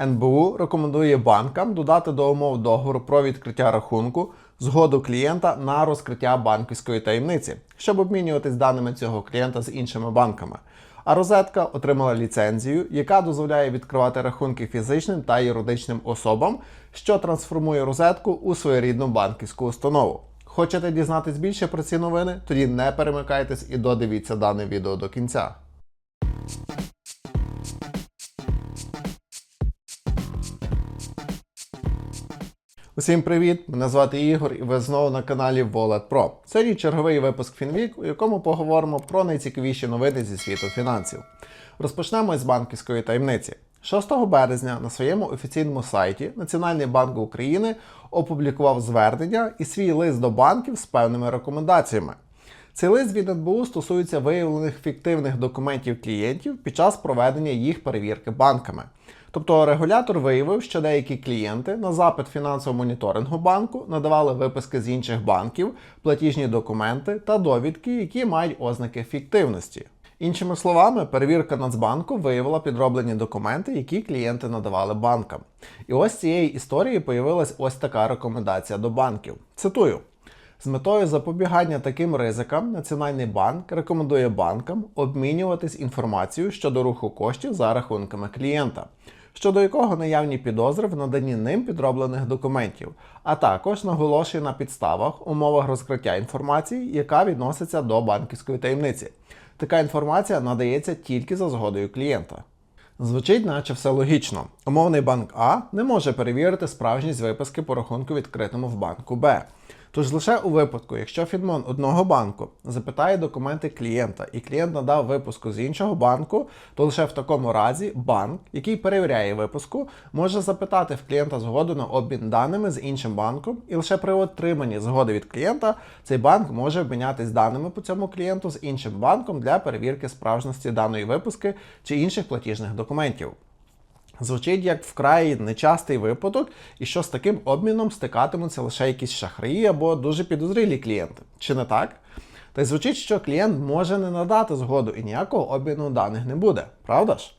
НБУ рекомендує банкам додати до умов договору про відкриття рахунку згоду клієнта на розкриття банківської таємниці, щоб обмінюватись даними цього клієнта з іншими банками. А розетка отримала ліцензію, яка дозволяє відкривати рахунки фізичним та юридичним особам, що трансформує розетку у своєрідну банківську установу. Хочете дізнатись більше про ці новини? Тоді не перемикайтесь і додивіться дане відео до кінця. Усім привіт! Мене звати Ігор, і ви знову на каналі Wallet Pro. Сьогодні черговий випуск Фінвік, у якому поговоримо про найцікавіші новини зі світу фінансів. Розпочнемо з банківської таємниці. 6 березня на своєму офіційному сайті Національний банк України опублікував звернення і свій лист до банків з певними рекомендаціями. Цей лист від НБУ стосується виявлених фіктивних документів клієнтів під час проведення їх перевірки банками. Тобто регулятор виявив, що деякі клієнти на запит фінансового моніторингу банку надавали виписки з інших банків, платіжні документи та довідки, які мають ознаки фіктивності. Іншими словами, перевірка Нацбанку виявила підроблені документи, які клієнти надавали банкам. І ось цієї історії появилась ось така рекомендація до банків. Цитую. З метою запобігання таким ризикам Національний банк рекомендує банкам обмінюватись інформацією щодо руху коштів за рахунками клієнта, щодо якого наявні підозри в наданні ним підроблених документів, а також наголошує на підставах, умовах розкриття інформації, яка відноситься до банківської таємниці. Така інформація надається тільки за згодою клієнта. Звучить, наче все логічно. Умовний банк А не може перевірити справжність виписки по рахунку відкритому в банку Б. Тож лише у випадку, якщо Фінмон одного банку запитає документи клієнта і клієнт надав випуску з іншого банку, то лише в такому разі банк, який перевіряє випуску, може запитати в клієнта згоду на обмін даними з іншим банком, і лише при отриманні згоди від клієнта цей банк може обмінятись даними по цьому клієнту з іншим банком для перевірки справжності даної випуски чи інших платіжних документів. Звучить як вкрай нечастий випадок, і що з таким обміном стикатимуться лише якісь шахраї або дуже підозрілі клієнти. Чи не так? Та й звучить, що клієнт може не надати згоду і ніякого обміну даних не буде, правда ж?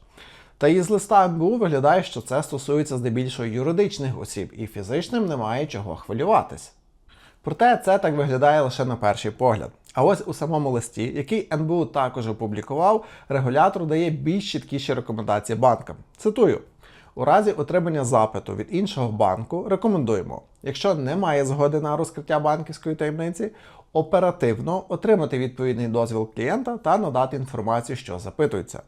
Та із листа МБУ виглядає, що це стосується здебільшого юридичних осіб, і фізичним немає чого хвилюватись. Проте це так виглядає лише на перший погляд. А ось у самому листі, який НБУ також опублікував, регулятор дає більш чіткіші рекомендації банкам. Цитую. У разі отримання запиту від іншого банку рекомендуємо, якщо немає згоди на розкриття банківської таємниці, оперативно отримати відповідний дозвіл клієнта та надати інформацію, що запитується.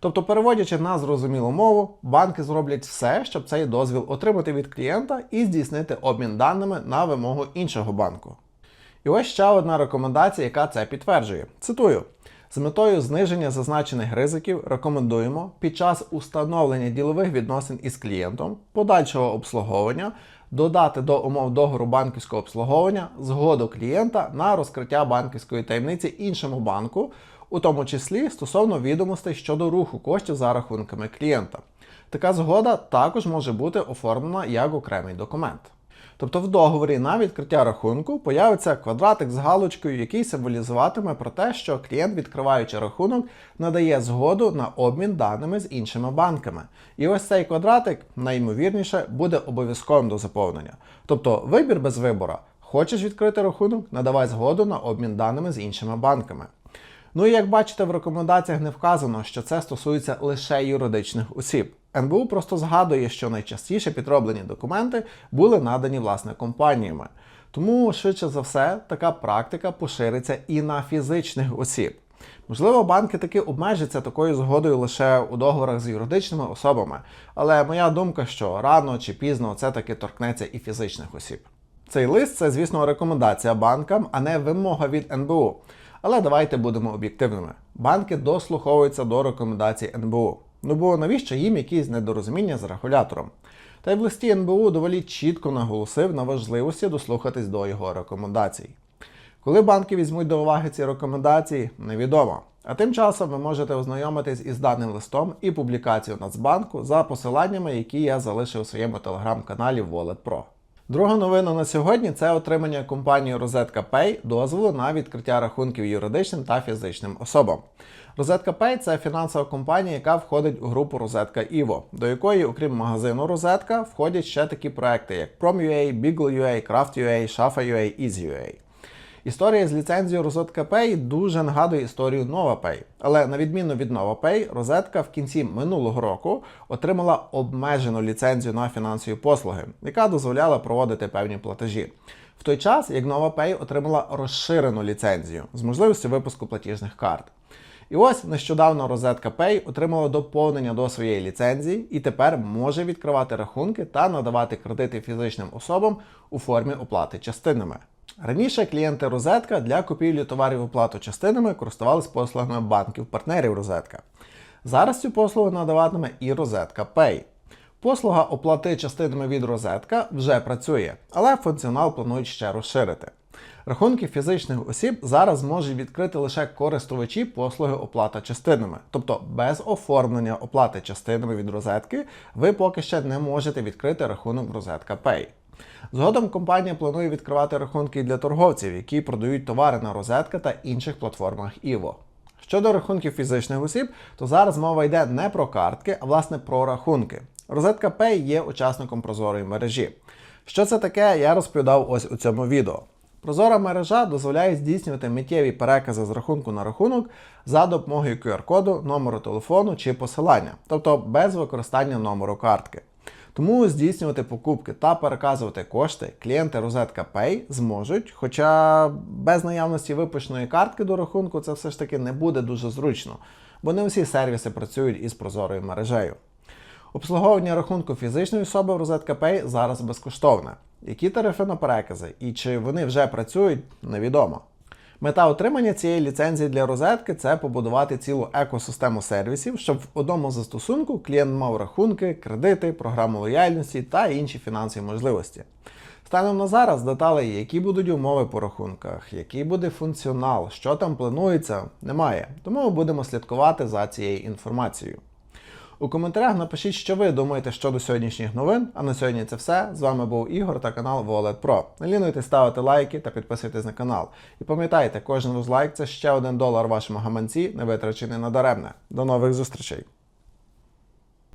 Тобто, переводячи на зрозумілу мову, банки зроблять все, щоб цей дозвіл отримати від клієнта і здійснити обмін даними на вимогу іншого банку. І ось ще одна рекомендація, яка це підтверджує. Цитую. З метою зниження зазначених ризиків рекомендуємо під час установлення ділових відносин із клієнтом, подальшого обслуговування, додати до умов договору банківського обслуговування згоду клієнта на розкриття банківської таємниці іншому банку, у тому числі стосовно відомостей щодо руху коштів за рахунками клієнта. Така згода також може бути оформлена як окремий документ. Тобто в договорі на відкриття рахунку появиться квадратик з галочкою, який символізуватиме про те, що клієнт, відкриваючи рахунок, надає згоду на обмін даними з іншими банками. І ось цей квадратик, найімовірніше, буде обов'язковим до заповнення. Тобто вибір без вибора. Хочеш відкрити рахунок, надавай згоду на обмін даними з іншими банками. Ну і як бачите, в рекомендаціях не вказано, що це стосується лише юридичних осіб. НБУ просто згадує, що найчастіше підроблені документи були надані власне компаніями. Тому, швидше за все, така практика пошириться і на фізичних осіб. Можливо, банки таки обмежаться такою згодою лише у договорах з юридичними особами, але моя думка, що рано чи пізно це таки торкнеться і фізичних осіб. Цей лист це, звісно, рекомендація банкам, а не вимога від НБУ. Але давайте будемо об'єктивними. Банки дослуховуються до рекомендацій НБУ. Ну бо навіщо їм якісь недорозуміння з регулятором? Та й в листі НБУ доволі чітко наголосив на важливості дослухатись до його рекомендацій. Коли банки візьмуть до уваги ці рекомендації, невідомо. А тим часом ви можете ознайомитись із даним листом і публікацією Нацбанку за посиланнями, які я залишив у своєму телеграм-каналі Wallet Pro. Друга новина на сьогодні це отримання компанією Rosetka Pay дозволу на відкриття рахунків юридичним та фізичним особам. Rosetka Pay це фінансова компанія, яка входить у групу Rosetka Evo, до якої, окрім магазину Rosetka, входять ще такі проекти, як Prom.ua, Beagle.ua, Craft.ua, Shafa.ua, Easy.ua. Історія з ліцензією Rosetka Pay дуже нагадує історію NovaPay. Але на відміну від NovaPay, Rosetka в кінці минулого року отримала обмежену ліцензію на фінансові послуги, яка дозволяла проводити певні платежі. В той час, як NovaPay отримала розширену ліцензію з можливістю випуску платіжних карт. І ось нещодавно Rosetka Pay отримала доповнення до своєї ліцензії і тепер може відкривати рахунки та надавати кредити фізичним особам у формі оплати частинами. Раніше клієнти Розетка для купівлі товарів оплату частинами користувалися послугами банків-партнерів Розетка. Зараз цю послугу надаватиме і Розетка Pay. Послуга оплати частинами від Розетка вже працює, але функціонал планують ще розширити. Рахунки фізичних осіб зараз можуть відкрити лише користувачі послуги оплата частинами, тобто без оформлення оплати частинами від розетки ви поки ще не можете відкрити рахунок Розетка Pay. Згодом компанія планує відкривати рахунки для торговців, які продають товари на розетка та інших платформах Ivo. Щодо рахунків фізичних осіб, то зараз мова йде не про картки, а власне про рахунки. Розетка Pay є учасником прозорої мережі. Що це таке, я розповідав ось у цьому відео. Прозора мережа дозволяє здійснювати миттєві перекази з рахунку на рахунок за допомогою QR-коду, номеру телефону чи посилання, тобто без використання номеру картки. Тому здійснювати покупки та переказувати кошти клієнти Розетка Pay зможуть, хоча без наявності випущеної картки до рахунку це все ж таки не буде дуже зручно, бо не усі сервіси працюють із прозорою мережею. Обслуговування рахунку фізичної особи в Розетка Pay зараз безкоштовне. Які тарифи на перекази і чи вони вже працюють, невідомо. Мета отримання цієї ліцензії для розетки це побудувати цілу екосистему сервісів, щоб в одному застосунку клієнт мав рахунки, кредити, програму лояльності та інші фінансові можливості. Станом на зараз деталей, які будуть умови по рахунках, який буде функціонал, що там планується, немає. Тому ми будемо слідкувати за цією інформацією. У коментарях напишіть, що ви думаєте щодо сьогоднішніх новин. А на сьогодні це все. З вами був Ігор та канал Wallet Pro. Не лінуйте ставити лайки та підписуйтесь на канал. І пам'ятайте, кожен розлайк це ще один долар вашому гаманці, не витрачений на даремне. До нових зустрічей!